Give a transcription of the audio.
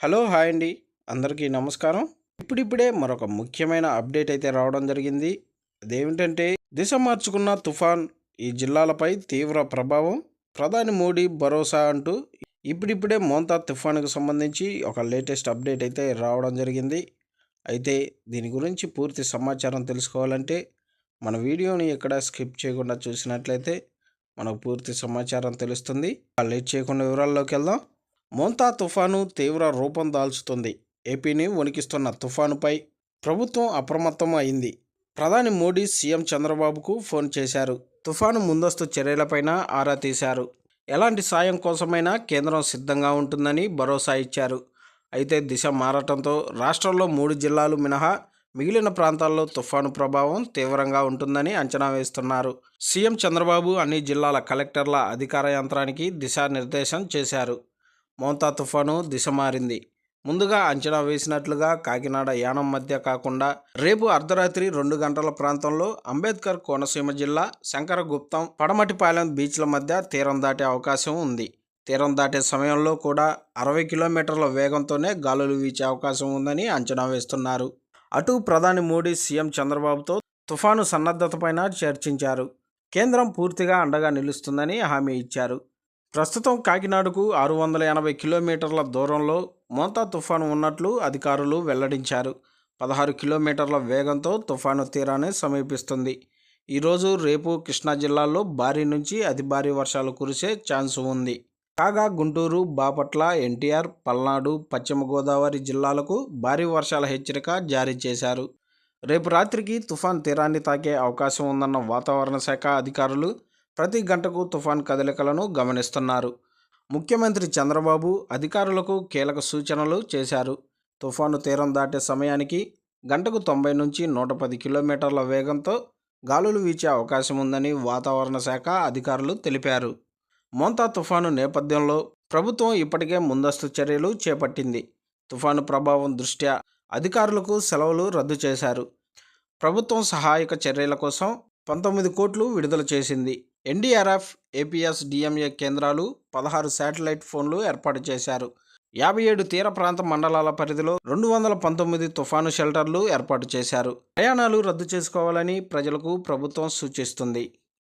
Hello hi అండి. అందరికీ నమస్కారం. ఇప్పుడిప్పుడే మరొక ముఖ్యమైన అప్డేట్ అయితే రావడం జరిగింది. అదేమిటంటే దిశ మార్చుకున్న తుఫాన్ ఈ జిల్లాలపై తీవ్ర ప్రభావం. ప్రధాని మోడీ భరోసా అంటూ ఇప్పుడిప్పుడే మోంతా తుఫాన్కు సంబంధించి ఒక లేటెస్ట్ అప్డేట్ అయితే రావడం జరిగింది. అయితే దీని గురించి పూర్తి సమాచారం తెలుసుకోవాలంటే మన వీడియోని ఎక్కడ స్కిప్ చేయకుండా చూసినట్లయితే మనకు పూర్తి సమాచారం తెలుస్తుంది. లేట్ చేయకుండా వివరాల్లోకి వెళ్దాం. మోంతా తుఫాను తీవ్ర రూపం దాల్చుతుంది. ఏపీని వణికిస్తున్న తుఫానుపై ప్రభుత్వం అప్రమత్తం అయింది. ప్రధాని మోడీ సీఎం చంద్రబాబుకు ఫోన్ చేశారు. తుఫాను ముందస్తు చర్యలపైన ఆరా తీశారు. ఎలాంటి సాయం కోసమైనా కేంద్రం సిద్ధంగా ఉంటుందని భరోసా ఇచ్చారు. అయితే దిశ మారటంతో రాష్ట్రంలో మూడు జిల్లాలు మినహా మిగిలిన ప్రాంతాల్లో తుఫాను ప్రభావం తీవ్రంగా ఉంటుందని అంచనా వేస్తున్నారు. సీఎం చంద్రబాబు అన్ని జిల్లాల కలెక్టర్ల అధికార యంత్రానికి దిశానిర్దేశం చేశారు. మోంతా తుఫాను దిశ మారింది ముందుగా అంచనా వేసినట్లుగా కాకినాడ యానం మధ్య కాకుండా రేపు అర్ధరాత్రి రెండు గంటల ప్రాంతంలో అంబేద్కర్ కోనసీమ జిల్లా శంకరగుప్తం పడమటిపాలెం బీచ్ల మధ్య తీరం దాటే అవకాశం ఉంది. తీరం దాటే సమయంలో కూడా అరవై కిలోమీటర్ల వేగంతోనే గాలులు వీచే అవకాశం ఉందని అంచనా వేస్తున్నారు. అటు ప్రధాని మోడీ సీఎం చంద్రబాబుతో తుఫాను సన్నద్ధతపైన చర్చించారు. కేంద్రం పూర్తిగా అండగా నిలుస్తుందని హామీ ఇచ్చారు. ప్రస్తుతం కాకినాడకు ఆరు వందల ఎనభై కిలోమీటర్ల దూరంలో మోంతా తుఫాను ఉన్నట్లు అధికారులు వెల్లడించారు. పదహారు కిలోమీటర్ల వేగంతో తుఫాను తీరాన్ని సమీపిస్తుంది. ఈరోజు రేపు కృష్ణా జిల్లాల్లో భారీ నుంచి అతి భారీ వర్షాలు కురిసే ఛాన్స్ ఉంది. కాగా గుంటూరు బాపట్ల ఎన్టీఆర్ పల్నాడు పశ్చిమ గోదావరి జిల్లాలకు భారీ వర్షాల హెచ్చరిక జారీ చేశారు. రేపు రాత్రికి తుఫాన్ తీరాన్ని తాకే అవకాశం ఉందన్న వాతావరణ శాఖ అధికారులు ప్రతి గంటకు తుఫాన్ కదలికలను గమనిస్తున్నారు. ముఖ్యమంత్రి చంద్రబాబు అధికారులకు కీలక సూచనలు చేశారు. తుఫాను తీరం దాటే సమయానికి గంటకు తొంభై నుంచి నూట పది కిలోమీటర్ల వేగంతో గాలులు వీచే అవకాశం ఉందని వాతావరణ శాఖ అధికారులు తెలిపారు. మోంతా తుఫాను నేపథ్యంలో ప్రభుత్వం ఇప్పటికే ముందస్తు చర్యలు చేపట్టింది. తుఫాను ప్రభావం దృష్ట్యా అధికారులకు సెలవులు రద్దు చేశారు. ప్రభుత్వం సహాయక చర్యల కోసం పంతొమ్మిది కోట్లు విడుదల చేసింది. ఎన్డీఆర్ఎఫ్ ఏపీఎస్ డిఎంఏ కేంద్రాలు పదహారు శాటిలైట్ ఫోన్లు ఏర్పాటు చేశారు. యాభై ఏడు తీర ప్రాంత మండలాల పరిధిలో రెండు వందల పంతొమ్మిది తుఫాను షెల్టర్లు ఏర్పాటు చేశారు. ప్రయాణాలు రద్దు చేసుకోవాలని ప్రజలకు ప్రభుత్వం సూచిస్తుంది.